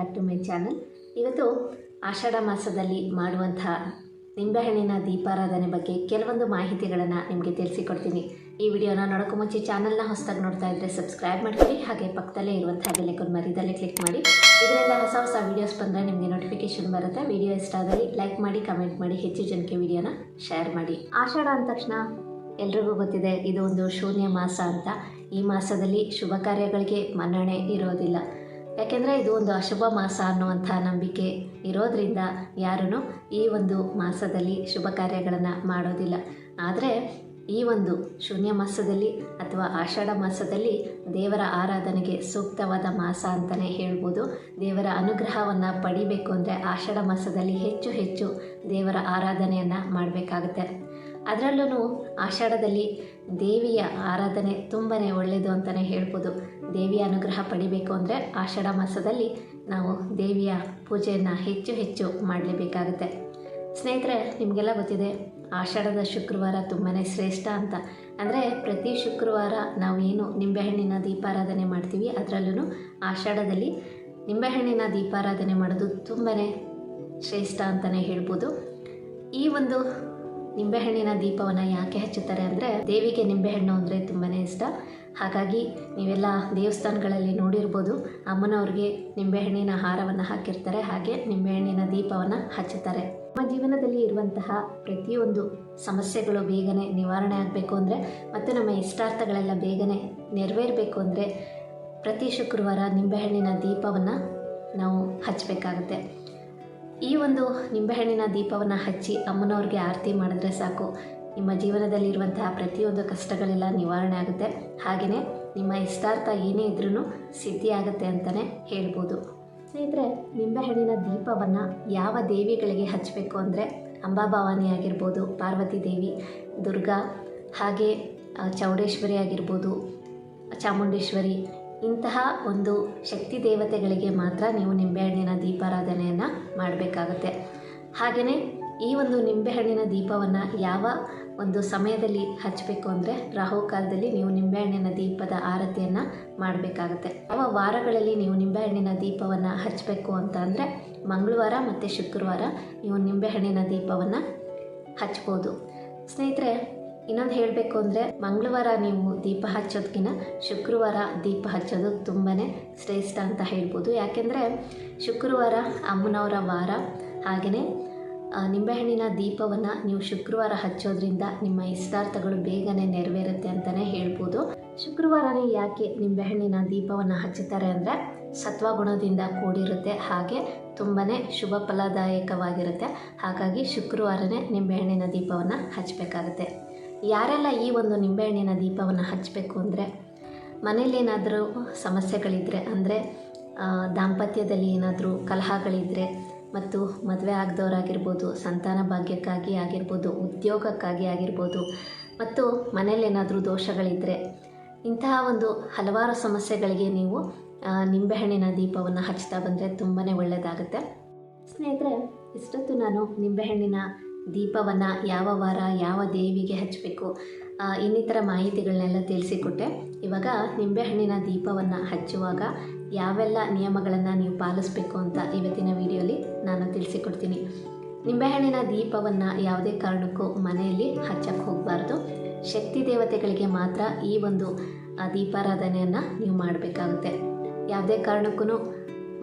Back to my channel. ಇವತ್ತು ಆಷಾಢ ಮಾಸದಲ್ಲಿ ಮಾಡುವಂತಹ ನಿಂಬೆಹಣ್ಣಿನ ದೀಪಾರಾಧನೆ ಬಗ್ಗೆ ಕೆಲವೊಂದು ಮಾಹಿತಿಗಳನ್ನು ನಿಮಗೆ ತಿಳಿಸಿಕೊಡ್ತೀನಿ. ಈ ವಿಡಿಯೋನ ನೋಡೋಕ್ಕೂ ಮುಂಚೆ ಚಾನಲ್ನ ಹೊಸದಾಗಿ ನೋಡ್ತಾ ಇದ್ದರೆ ಸಬ್ಸ್ಕ್ರೈಬ್ ಮಾಡ್ಕೊಳ್ಳಿ, ಹಾಗೆ ಪಕ್ಕದಲ್ಲೇ ಇರುವಂತಹ ಬೆಲೆಕೊಂಡು ಮರಿದಲ್ಲೇ ಕ್ಲಿಕ್ ಮಾಡಿ. ಇದರಿಂದ ಹೊಸ ಹೊಸ ವೀಡಿಯೋಸ್ ಬಂದರೆ ನಿಮಗೆ ನೋಟಿಫಿಕೇಶನ್ ಬರುತ್ತೆ. ವಿಡಿಯೋ ಇಷ್ಟ ಆದಲ್ಲಿ ಲೈಕ್ ಮಾಡಿ ಕಮೆಂಟ್ ಮಾಡಿ, ಹೆಚ್ಚು ಜನಕ್ಕೆ ವಿಡಿಯೋನ ಶೇರ್ ಮಾಡಿ. ಆಷಾಢ ಅಂದ ತಕ್ಷಣ ಎಲ್ರಿಗೂ ಗೊತ್ತಿದೆ, ಇದು ಒಂದು ಶೂನ್ಯ ಮಾಸ ಅಂತ. ಈ ಮಾಸದಲ್ಲಿ ಶುಭ ಕಾರ್ಯಗಳಿಗೆ ಮನ್ನಣೆ ಇರೋದಿಲ್ಲ. ಯಾಕೆಂದರೆ ಇದು ಒಂದು ಅಶುಭ ಮಾಸ ಅನ್ನುವಂಥ ನಂಬಿಕೆ ಇರೋದರಿಂದ ಯಾರೂ ಈ ಒಂದು ಮಾಸದಲ್ಲಿ ಶುಭ ಕಾರ್ಯಗಳನ್ನು ಮಾಡೋದಿಲ್ಲ. ಆದರೆ ಈ ಒಂದು ಶೂನ್ಯ ಮಾಸದಲ್ಲಿ ಅಥವಾ ಆಷಾಢ ಮಾಸದಲ್ಲಿ ದೇವರ ಆರಾಧನೆಗೆ ಸೂಕ್ತವಾದ ಮಾಸ ಅಂತಲೇ ಹೇಳ್ಬೋದು. ದೇವರ ಅನುಗ್ರಹವನ್ನು ಪಡಿಬೇಕು ಅಂದರೆ ಆಷಾಢ ಮಾಸದಲ್ಲಿ ಹೆಚ್ಚು ಹೆಚ್ಚು ದೇವರ ಆರಾಧನೆಯನ್ನು ಮಾಡಬೇಕಾಗುತ್ತೆ. ಅದರಲ್ಲೂ ಆಷಾಢದಲ್ಲಿ ದೇವಿಯ ಆರಾಧನೆ ತುಂಬಾ ಒಳ್ಳೆಯದು ಅಂತಲೇ ಹೇಳ್ಬೋದು. ದೇವಿಯ ಅನುಗ್ರಹ ಪಡಿಬೇಕು ಅಂದರೆ ಆಷಾಢ ಮಾಸದಲ್ಲಿ ನಾವು ದೇವಿಯ ಪೂಜೆಯನ್ನು ಹೆಚ್ಚು ಹೆಚ್ಚು ಮಾಡಲೇಬೇಕಾಗುತ್ತೆ. ಸ್ನೇಹಿತರೆ, ನಿಮಗೆಲ್ಲ ಗೊತ್ತಿದೆ, ಆಷಾಢದ ಶುಕ್ರವಾರ ತುಂಬಾ ಶ್ರೇಷ್ಠ ಅಂತ. ಅಂದರೆ ಪ್ರತಿ ಶುಕ್ರವಾರ ನಾವು ಏನು ನಿಂಬೆಹಣ್ಣಿನ ದೀಪಾರಾಧನೆ ಮಾಡ್ತೀವಿ ಅದರಲ್ಲೂ ಆಷಾಢದಲ್ಲಿ ನಿಂಬೆಹಣ್ಣಿನ ದೀಪಾರಾಧನೆ ಮಾಡೋದು ತುಂಬಾ ಶ್ರೇಷ್ಠ ಅಂತಲೇ ಹೇಳ್ಬೋದು. ಈ ಒಂದು ನಿಂಬೆಹಣ್ಣಿನ ದೀಪವನ್ನು ಯಾಕೆ ಹಚ್ಚುತ್ತಾರೆ ಅಂದರೆ ದೇವಿಗೆ ನಿಂಬೆಹಣ್ಣು ಅಂದರೆ ತುಂಬಾ ಇಷ್ಟ. ಹಾಗಾಗಿ ನೀವೆಲ್ಲ ದೇವಸ್ಥಾನಗಳಲ್ಲಿ ನೋಡಿರ್ಬೋದು ಅಮ್ಮನವ್ರಿಗೆ ನಿಂಬೆಹಣ್ಣಿನ ಹಾರವನ್ನು ಹಾಕಿರ್ತಾರೆ, ಹಾಗೆ ನಿಂಬೆಹಣ್ಣಿನ ದೀಪವನ್ನು ಹಚ್ಚುತ್ತಾರೆ. ನಮ್ಮ ಜೀವನದಲ್ಲಿ ಇರುವಂತಹ ಪ್ರತಿಯೊಂದು ಸಮಸ್ಯೆಗಳು ಬೇಗನೆ ನಿವಾರಣೆ ಆಗಬೇಕು ಅಂದರೆ, ಮತ್ತು ನಮ್ಮ ಇಷ್ಟಾರ್ಥಗಳೆಲ್ಲ ಬೇಗನೆ ನೆರವೇರಬೇಕು ಅಂದರೆ ಪ್ರತಿ ಶುಕ್ರವಾರ ನಿಂಬೆಹಣ್ಣಿನ ದೀಪವನ್ನು ನಾವು ಹಚ್ಚಬೇಕಾಗುತ್ತೆ. ಈ ಒಂದು ನಿಂಬೆಹಣ್ಣಿನ ದೀಪವನ್ನು ಹಚ್ಚಿ ಅಮ್ಮನವ್ರಿಗೆ ಆರತಿ ಮಾಡಿದ್ರೆ ಸಾಕು. ನಿಮ್ಮ ಜೀವನದಲ್ಲಿರುವಂತಹ ಪ್ರತಿಯೊಂದು ಕಷ್ಟಗಳೆಲ್ಲ ನಿವಾರಣೆ ಆಗುತ್ತೆ. ಹಾಗೆಯೇ ನಿಮ್ಮ ಇಷ್ಟಾರ್ಥ ಏನೇ ಇದ್ರೂ ಸಿದ್ಧಿಯಾಗುತ್ತೆ ಅಂತಲೇ ಹೇಳ್ಬೋದು. ಸ್ನೇಹಿತರೆ, ನಿಂಬೆಹಣ್ಣಿನ ದೀಪವನ್ನು ಯಾವ ದೇವಿಗಳಿಗೆ ಹಚ್ಚಬೇಕು ಅಂದರೆ ಅಂಬಾಭವಾನಿ ಆಗಿರ್ಬೋದು, ಪಾರ್ವತಿ ದೇವಿ, ದುರ್ಗಾ, ಹಾಗೆ ಚೌಡೇಶ್ವರಿ ಆಗಿರ್ಬೋದು, ಚಾಮುಂಡೇಶ್ವರಿ ಇಂತಹ ಒಂದು ಶಕ್ತಿ ದೇವತೆಗಳಿಗೆ ಮಾತ್ರ ನೀವು ನಿಂಬೆಹಣ್ಣಿನ ದೀಪಾರಾಧನೆಯನ್ನು ಮಾಡಬೇಕಾಗುತ್ತೆ. ಹಾಗೆಯೇ ಈ ಒಂದು ನಿಂಬೆಹಣ್ಣಿನ ದೀಪವನ್ನು ಯಾವ ಒಂದು ಸಮಯದಲ್ಲಿ ಹಚ್ಚಬೇಕು ಅಂದರೆ ರಾಹುಕಾಲದಲ್ಲಿ ನೀವು ನಿಂಬೆಹಣ್ಣಿನ ದೀಪದ ಆರತಿಯನ್ನು ಮಾಡಬೇಕಾಗುತ್ತೆ. ಯಾವ ವಾರಗಳಲ್ಲಿ ನೀವು ನಿಂಬೆಹಣ್ಣಿನ ದೀಪವನ್ನು ಹಚ್ಚಬೇಕು ಅಂತ ಅಂದರೆ ಮಂಗಳವಾರ ಮತ್ತು ಶುಕ್ರವಾರ ನೀವು ನಿಂಬೆಹಣ್ಣಿನ ದೀಪವನ್ನು ಹಚ್ಬೋದು. ಸ್ನೇಹಿತರೆ ಇನ್ನೊಂದು ಹೇಳಬೇಕು ಅಂದರೆ ಮಂಗಳವಾರ ನೀವು ದೀಪ ಹಚ್ಚೋದಕ್ಕಿಂತ ಶುಕ್ರವಾರ ದೀಪ ಹಚ್ಚೋದು ತುಂಬಾ ಶ್ರೇಷ್ಠ ಅಂತ ಹೇಳ್ಬೋದು. ಯಾಕೆಂದರೆ ಶುಕ್ರವಾರ ಅಮ್ಮನವರ ವಾರ. ಹಾಗೆಯೇ ನಿಂಬೆಹಣ್ಣಿನ ದೀಪವನ್ನು ನೀವು ಶುಕ್ರವಾರ ಹಚ್ಚೋದ್ರಿಂದ ನಿಮ್ಮ ಇಷ್ಟಾರ್ಥಗಳು ಬೇಗನೆ ನೆರವೇರುತ್ತೆ ಅಂತಲೇ ಹೇಳ್ಬೋದು. ಶುಕ್ರವಾರನೇ ಯಾಕೆ ನಿಂಬೆಹಣ್ಣಿನ ದೀಪವನ್ನು ಹಚ್ಚುತ್ತಾರೆ ಅಂದರೆ ಸತ್ವಗುಣದಿಂದ ಕೂಡಿರುತ್ತೆ. ಹಾಗೆ ತುಂಬಾ ಶುಭ ಫಲದಾಯಕವಾಗಿರುತ್ತೆ. ಹಾಗಾಗಿ ಶುಕ್ರವಾರನೇ ನಿಂಬೆಹಣ್ಣಿನ ದೀಪವನ್ನು ಹಚ್ಚಬೇಕಾಗುತ್ತೆ. ಯಾರೆಲ್ಲ ಈ ಒಂದು ನಿಂಬೆಹಣ್ಣಿನ ದೀಪವನ್ನು ಹಚ್ಚಬೇಕು ಅಂದರೆ ಮನೇಲೇನಾದರೂ ಸಮಸ್ಯೆಗಳಿದ್ದರೆ ಅಂದರೆ ದಾಂಪತ್ಯದಲ್ಲಿ ಏನಾದರೂ ಕಲಹಗಳಿದ್ದರೆ ಮತ್ತು ಮದುವೆ ಆಗದವರಾಗಿರ್ಬೋದು, ಸಂತಾನ ಭಾಗ್ಯಕ್ಕಾಗಿ ಆಗಿರ್ಬೋದು, ಉದ್ಯೋಗಕ್ಕಾಗಿ ಆಗಿರ್ಬೋದು ಮತ್ತು ಮನೇಲೇನಾದರೂ ದೋಷಗಳಿದ್ದರೆ ಇಂತಹ ಒಂದು ಹಲವಾರು ಸಮಸ್ಯೆಗಳಿಗೆ ನೀವು ನಿಂಬೆಹಣ್ಣಿನ ದೀಪವನ್ನು ಹಚ್ತಾ ಬಂದರೆ ತುಂಬಾ ಒಳ್ಳೆಯದಾಗುತ್ತೆ. ಸ್ನೇಹಿತರೆ, ಇಷ್ಟೊತ್ತು ನಾನು ನಿಂಬೆಹಣ್ಣಿನ ದೀಪವನ್ನು ಯಾವ ವಾರ ಯಾವ ದೇವಿಗೆ ಹಚ್ಚಬೇಕು ಇನ್ನಿತರ ಮಾಹಿತಿಗಳನ್ನೆಲ್ಲ ತಿಳಿಸಿಕೊಟ್ಟೆ. ಇವಾಗ ನಿಂಬೆಹಣ್ಣಿನ ದೀಪವನ್ನು ಹಚ್ಚುವಾಗ ಯಾವೆಲ್ಲ ನಿಯಮಗಳನ್ನು ನೀವು ಪಾಲಿಸಬೇಕು ಅಂತ ಇವತ್ತಿನ ವಿಡಿಯೋಲಿ ನಾನು ತಿಳಿಸಿಕೊಡ್ತೀನಿ. ನಿಂಬೆಹಣ್ಣಿನ ದೀಪವನ್ನು ಯಾವುದೇ ಕಾರಣಕ್ಕೂ ಮನೆಯಲ್ಲಿ ಹಚ್ಚಕ್ಕೆ ಹೋಗಬಾರ್ದು. ಶಕ್ತಿ ದೇವತೆಗಳಿಗೆ ಮಾತ್ರ ಈ ಒಂದು ದೀಪಾರಾಧನೆಯನ್ನು ನೀವು ಮಾಡಬೇಕಾಗುತ್ತೆ. ಯಾವುದೇ ಕಾರಣಕ್ಕೂ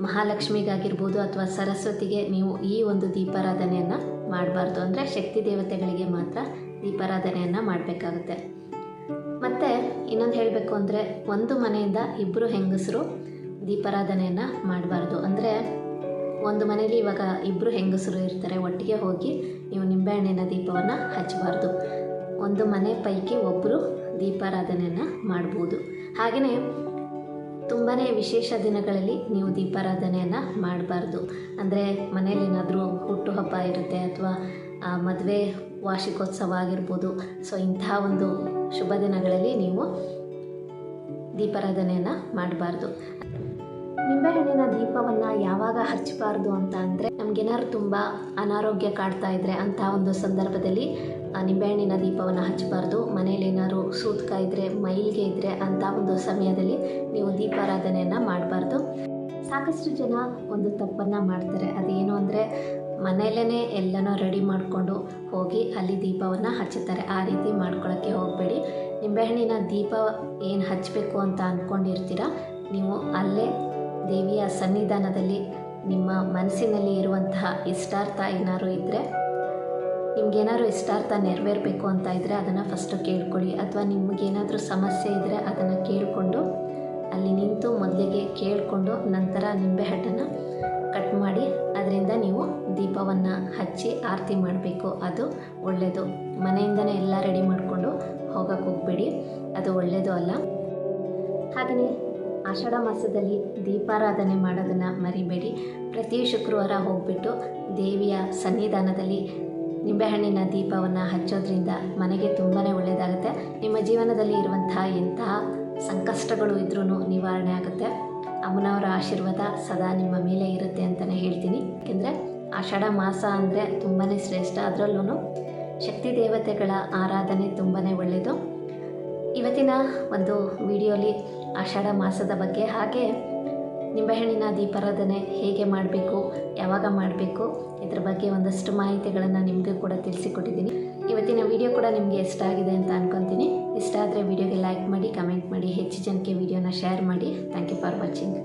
ಮಹಾಲಕ್ಷ್ಮಿಗಾಗಿರ್ಬೋದು ಅಥವಾ ಸರಸ್ವತಿಗೆ ನೀವು ಈ ಒಂದು ದೀಪಾರಾಧನೆಯನ್ನು ಮಾಡಬಾರ್ದು. ಅಂದರೆ ಶಕ್ತಿ ದೇವತೆಗಳಿಗೆ ಮಾತ್ರ ದೀಪಾರಾಧನೆಯನ್ನು ಮಾಡಬೇಕಾಗುತ್ತೆ. ಮತ್ತು ಇನ್ನೊಂದು ಹೇಳಬೇಕು ಅಂದರೆ ಒಂದು ಮನೆಯಿಂದ ಇಬ್ಬರು ಹೆಂಗಸರು ದೀಪಾರಾಧನೆಯನ್ನು ಮಾಡಬಾರ್ದು. ಅಂದರೆ ಒಂದು ಮನೇಲಿ ಇವಾಗ ಇಬ್ಬರು ಹೆಂಗಸರು ಇರ್ತಾರೆ. ಒಟ್ಟಿಗೆ ಹೋಗಿ ನೀವು ನಿಂಬೆಹಣ್ಣಿನ ದೀಪವನ್ನು ಹಚ್ಚಬಾರ್ದು ಒಂದು ಮನೆ ಪೈಕಿ ಒಬ್ಬರು ದೀಪಾರಾಧನೆಯನ್ನು ಮಾಡ್ಬೋದು. ಹಾಗೆಯೇ ತುಂಬಾ ವಿಶೇಷ ದಿನಗಳಲ್ಲಿ ನೀವು ದೀಪಾರಾಧನೆಯನ್ನು ಮಾಡಬಾರ್ದು. ಅಂದರೆ ಮನೇಲಿ ಏನಾದರೂ ಹುಟ್ಟುಹಬ್ಬ ಇರುತ್ತೆ ಅಥವಾ ಮದುವೆ ವಾರ್ಷಿಕೋತ್ಸವ ಆಗಿರ್ಬೋದು. ಸೊ ಇಂತಹ ಒಂದು ಶುಭ ದಿನಗಳಲ್ಲಿ ನೀವು ದೀಪಾರಾಧನೆಯನ್ನು ಮಾಡಬಾರ್ದು. ನಿಂಬೆಹಣ್ಣಿನ ದೀಪವನ್ನು ಯಾವಾಗ ಹಚ್ಚಬಾರ್ದು ಅಂತ ಅಂದರೆ ನಮಗೇನಾದ್ರು ತುಂಬ ಅನಾರೋಗ್ಯ ಕಾಡ್ತಾ ಇದ್ದರೆ ಅಂತಹ ಒಂದು ಸಂದರ್ಭದಲ್ಲಿ ನಿಂಬೆಹಣ್ಣಿನ ದೀಪವನ್ನು ಹಚ್ಚಬಾರ್ದು. ಮನೇಲಿ ಏನಾದ್ರು ಸೂತ್ಕ ಇದ್ದರೆ ಮೈಲಿಗೆ ಇದ್ದರೆ ಅಂಥ ಒಂದು ಸಮಯದಲ್ಲಿ ನೀವು ದೀಪಾರಾಧನೆಯನ್ನು ಮಾಡಬಾರ್ದು. ಸಾಕಷ್ಟು ಜನ ಒಂದು ತಪ್ಪನ್ನು ಮಾಡ್ತಾರೆ. ಅದೇನು ಅಂದರೆ ಮನೆಯಲ್ಲೇ ಎಲ್ಲನೂ ರೆಡಿ ಮಾಡಿಕೊಂಡು ಹೋಗಿ ಅಲ್ಲಿ ದೀಪವನ್ನು ಹಚ್ಚುತ್ತಾರೆ. ಆ ರೀತಿ ಮಾಡ್ಕೊಳ್ಳೋಕ್ಕೆ ಹೋಗಬೇಡಿ. ನಿಂಬೆಹಣ್ಣಿನ ದೀಪ ಏನು ಹಚ್ಚಬೇಕು ಅಂತ ಅಂದ್ಕೊಂಡಿರ್ತೀರ ನೀವು ಅಲ್ಲೇ ದೇವಿಯ ಸನ್ನಿಧಾನದಲ್ಲಿ ನಿಮ್ಮ ಮನಸ್ಸಿನಲ್ಲಿ ಇರುವಂತಹ ಇಷ್ಟಾರ್ಥ ಏನಾದರೂ ಇದ್ದರೆ ನಿಮ್ಗೇನಾದ್ರು ಇಷ್ಟಾರ್ಥ ನೆರವೇರಬೇಕು ಅಂತ ಇದ್ದರೆ ಅದನ್ನು ಫಸ್ಟು ಕೇಳ್ಕೊಳ್ಳಿ. ಅಥವಾ ನಿಮಗೇನಾದರೂ ಸಮಸ್ಯೆ ಇದ್ದರೆ ಅದನ್ನು ಕೇಳಿಕೊಂಡು ಅಲ್ಲಿ ನಿಂತು ಮೊದಲಿಗೆ ಕೇಳಿಕೊಂಡು ನಂತರ ನಿಂಬೆಹಣ್ಣನ್ನು ಕಟ್ ಮಾಡಿ ಅದರಿಂದ ನೀವು ದೀಪವನ್ನು ಹಚ್ಚಿ ಆರತಿ ಮಾಡಬೇಕು. ಅದು ಒಳ್ಳೆಯದು ಮನೆಯಿಂದನೇ ಎಲ್ಲ ರೆಡಿ ಮಾಡಿಕೊಂಡು ಹೋಗಕ್ಕೆ ಹೋಗಬೇಡಿ. ಅದು ಒಳ್ಳೆಯದು ಅಲ್ಲ. ಹಾಗೆಯೇ ಆಷಾಢ ಮಾಸದಲ್ಲಿ ದೀಪಾರಾಧನೆ ಮಾಡೋದನ್ನು ಮರಿಬೇಡಿ. ಪ್ರತಿ ಶುಕ್ರವಾರ ಹೋಗ್ಬಿಟ್ಟು ದೇವಿಯ ಸನ್ನಿಧಾನದಲ್ಲಿ ನಿಂಬೆಹಣ್ಣಿನ ದೀಪವನ್ನು ಹಚ್ಚೋದ್ರಿಂದ ಮನೆಗೆ ತುಂಬಾ ಒಳ್ಳೆಯದಾಗುತ್ತೆ ನಿಮ್ಮ ಜೀವನದಲ್ಲಿ ಇರುವಂತಹ ಎಂತಹ ಸಂಕಷ್ಟಗಳು ಇದ್ರೂ ನಿವಾರಣೆ ಆಗುತ್ತೆ. ಅಮ್ಮನವರ ಆಶೀರ್ವಾದ ಸದಾ ನಿಮ್ಮ ಮೇಲೆ ಇರುತ್ತೆ ಅಂತಲೇ ಹೇಳ್ತೀನಿ. ಏಕೆಂದರೆ ಆಷಾಢ ಮಾಸ ಅಂದರೆ ತುಂಬಾ ಶ್ರೇಷ್ಠ. ಅದರಲ್ಲೂ ಶಕ್ತಿ ದೇವತೆಗಳ ಆರಾಧನೆ ತುಂಬಾ ಒಳ್ಳೆಯದು ಇವತ್ತಿನ ಒಂದು ವಿಡಿಯೋಲಿ ಆಷಾಢ ಮಾಸದ ಬಗ್ಗೆ ಹಾಗೆ ನಿಂಬೆಹಣ್ಣಿನ ದೀಪಾರಾಧನೆ ಹೇಗೆ ಮಾಡಬೇಕು, ಯಾವಾಗ ಮಾಡಬೇಕು, ಇದ್ರ ಬಗ್ಗೆ ಒಂದಷ್ಟು ಮಾಹಿತಿಗಳನ್ನು ನಿಮಗೆ ಕೂಡ ತಿಳಿಸಿಕೊಟ್ಟಿದ್ದೀನಿ. ಇವತ್ತಿನ ವಿಡಿಯೋ ಕೂಡ ನಿಮಗೆ ಇಷ್ಟ ಆಗಿದೆ ಅಂತ ಅನ್ಕೊತೀನಿ. ಇಷ್ಟ ಆದರೆ ವಿಡಿಯೋಗೆ ಲೈಕ್ ಮಾಡಿ ಕಮೆಂಟ್ ಮಾಡಿ, ಹೆಚ್ಚು ಜನಕ್ಕೆ ವಿಡಿಯೋನ ಶೇರ್ ಮಾಡಿ. Thank you for watching